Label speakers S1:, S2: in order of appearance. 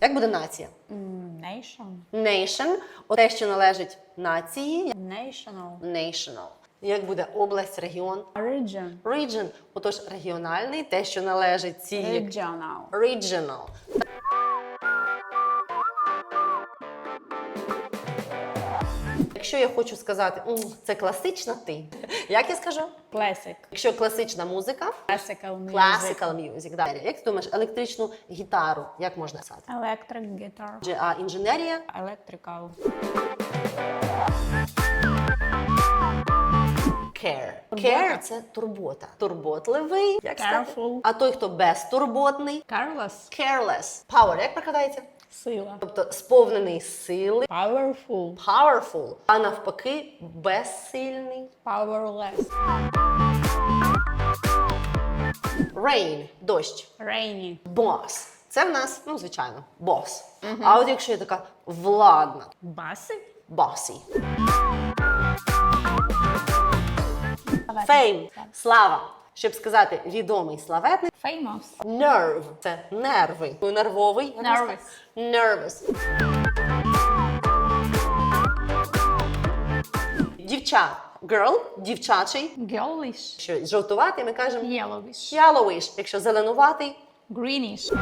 S1: Як буде нація?
S2: Nation.
S1: Nation – те, що належить нації.
S2: National.
S1: National. Як буде область, регіон?
S2: Region.
S1: Region. Отож, регіональний, те, що належить цій
S2: Regional.
S1: Regional. Якщо я хочу сказати, це класична ти, як я скажу?
S2: Classic.
S1: Якщо класична музика,
S2: Classical music.
S1: classical music, да. Як ти думаєш, електричну гітару, як можна писати?
S2: Electric guitar.
S1: А інженерія
S2: Electrical.
S1: care. Care – це турбота. Турботливий, як сказати? А той, хто безтурботний,
S2: Careless.
S1: careless. Power, як прикладається?
S2: Сила.
S1: Тобто сповнений сили,
S2: Powerful.
S1: powerful, а навпаки, безсильний.
S2: Powerless.
S1: Rain – дощ.
S2: Rainy.
S1: Boss. Це в нас, ну, звичайно, бос. А от якщо я така владна,
S2: Bossy.
S1: bossy. Fame – слава. Щоб сказати відомий славетний.
S2: Famous.
S1: Nerve – це нерви. Нервовий. як
S2: Nervous.
S1: Nervous. Дівча. Girl – дівчачий.
S2: Girlish.
S1: Що жовтуватий, ми кажемо
S2: Yellowish.
S1: yellowish. Якщо зеленуватий,
S2: Greenish.